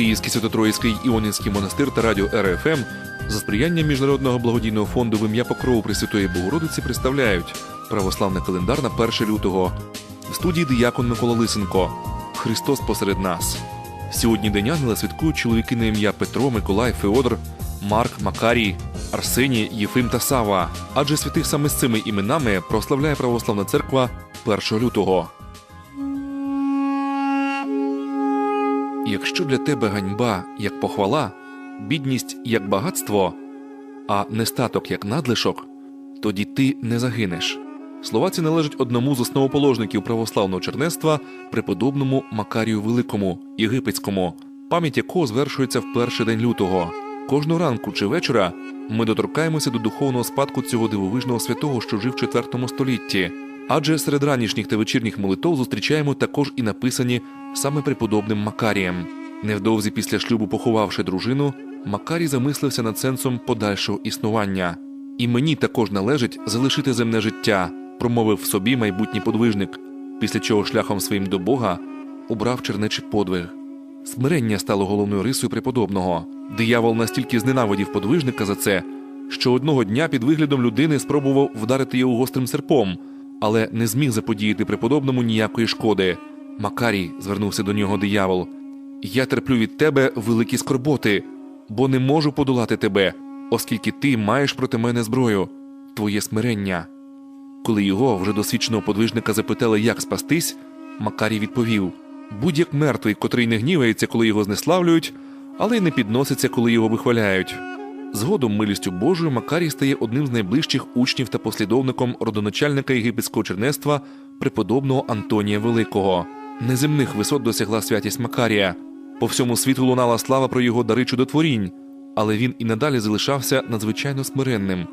Київський Свято-Троїцький Іонінський монастир та радіо РФМ за сприяння Міжнародного благодійного фонду в ім'я Покрову Пресвятої Богородиці представляють православний календар на 1 лютого. В студії диякон Микола Лисенко. Христос посеред нас. Сьогодні День Ангела святкують чоловіки на ім'я Петро, Миколай, Феодор, Марк, Макарій, Арсеній, Єфим та Сава. Адже святих саме з цими іменами прославляє православна церква 1 лютого. Якщо для тебе ганьба як похвала, бідність як багатство, а нестаток як надлишок, тоді ти не загинеш. Слова ці належать одному з основоположників православного чернецтва, преподобному Макарію Великому, єгипетському, пам'ять якого звершується в перший день лютого. Кожного ранку чи вечора ми доторкаємося до духовного спадку цього дивовижного святого, що жив в IV столітті. Адже серед ранішніх та вечірніх молитов зустрічаємо також і написані саме преподобним Макарієм. Невдовзі після шлюбу, поховавши дружину, Макарій замислився над сенсом подальшого існування. І мені також належить залишити земне життя, промовив в собі майбутній подвижник, після чого шляхом своїм до Бога обрав чернечий подвиг. Смирення стало головною рисою преподобного. Диявол настільки зненавидів подвижника за це, що одного дня під виглядом людини спробував вдарити його гострим серпом, але не зміг заподіяти преподобному ніякої шкоди. Макарій, звернувся до нього диявол, я терплю від тебе великі скорботи, бо не можу подолати тебе, оскільки ти маєш проти мене зброю, твоє смирення. Коли його, вже досвідченого подвижника, запитали, як спастись, Макарій відповів: будь-як мертвий, котрий не гнівається, коли його знеславлюють, але й не підноситься, коли його вихваляють. Згодом, милістю Божою, Макарій стає одним з найближчих учнів та послідовником родоначальника єгипетського чернецтва преподобного Антонія Великого. Неземних висот досягла святість Макарія. По всьому світу лунала слава про його дари чудотворінь, але він і надалі залишався надзвичайно смиренним.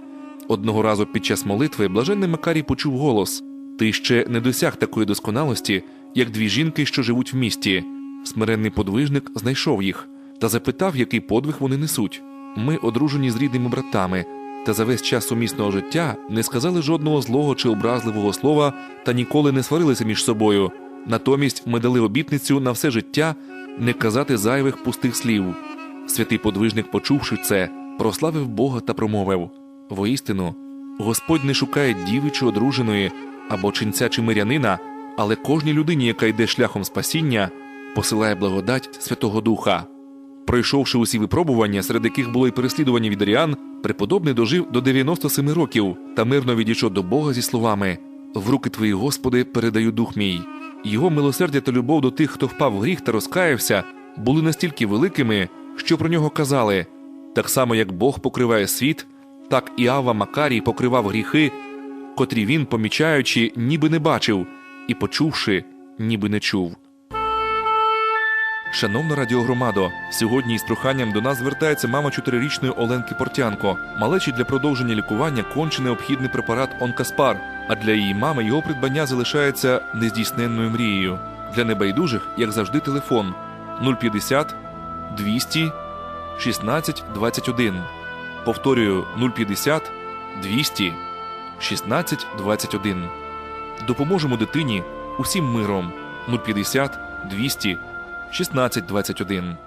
Одного разу під час молитви блаженний Макарій почув голос: Ти ще не досяг такої досконалості, як дві жінки, що живуть в місті. Смиренний подвижник знайшов їх та запитав, який подвиг вони несуть. Ми одружені з рідними братами, та за весь час сумісного життя не сказали жодного злого чи образливого слова та ніколи не сварилися між собою. Натомість ми дали обітницю на все життя не казати зайвих пустих слів. Святий подвижник, почувши це, прославив Бога та промовив: Воістину, Господь не шукає діви чи одруженої або ченця чи мирянина, але кожній людині, яка йде шляхом спасіння, посилає благодать Святого Духа. Пройшовши усі випробування, серед яких було й переслідування від аріан, преподобний дожив до 97 років та мирно відійшов до Бога зі словами: В руки твої, Господи, передаю дух мій. Його милосердя та любов до тих, хто впав в гріх та розкаявся, були настільки великими, що про нього казали так само, як Бог покриває світ, так і Ава Макарій покривав гріхи, котрі він, помічаючи, ніби не бачив, і почувши, ніби не чув. Шановна радіогромадо, сьогодні із проханням до нас звертається мама чотирирічної Оленки Портянко. Малечі для продовження лікування конче необхідний препарат Онкаспар, а для її мами його придбання залишається нездійсненною мрією. Для небайдужих, як завжди, телефон 050 200 16 21. Повторюю 050 200 16 21. Допоможемо дитині усім миром 050 200 1621.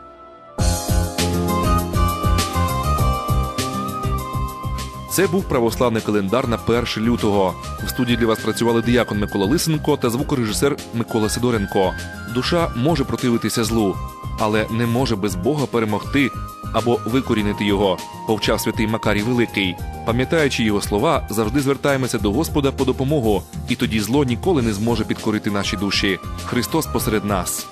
Це був православний календар на 1 лютого. В студії для вас працювали диякон Микола Лисенко та звукорежисер Микола Сидоренко. Душа може противитися злу, але не може без Бога перемогти або викорінити його, повчав святий Макарій Великий. Пам'ятаючи його слова, завжди звертаємося до Господа по допомогу, і тоді зло ніколи не зможе підкорити наші душі. Христос посеред нас.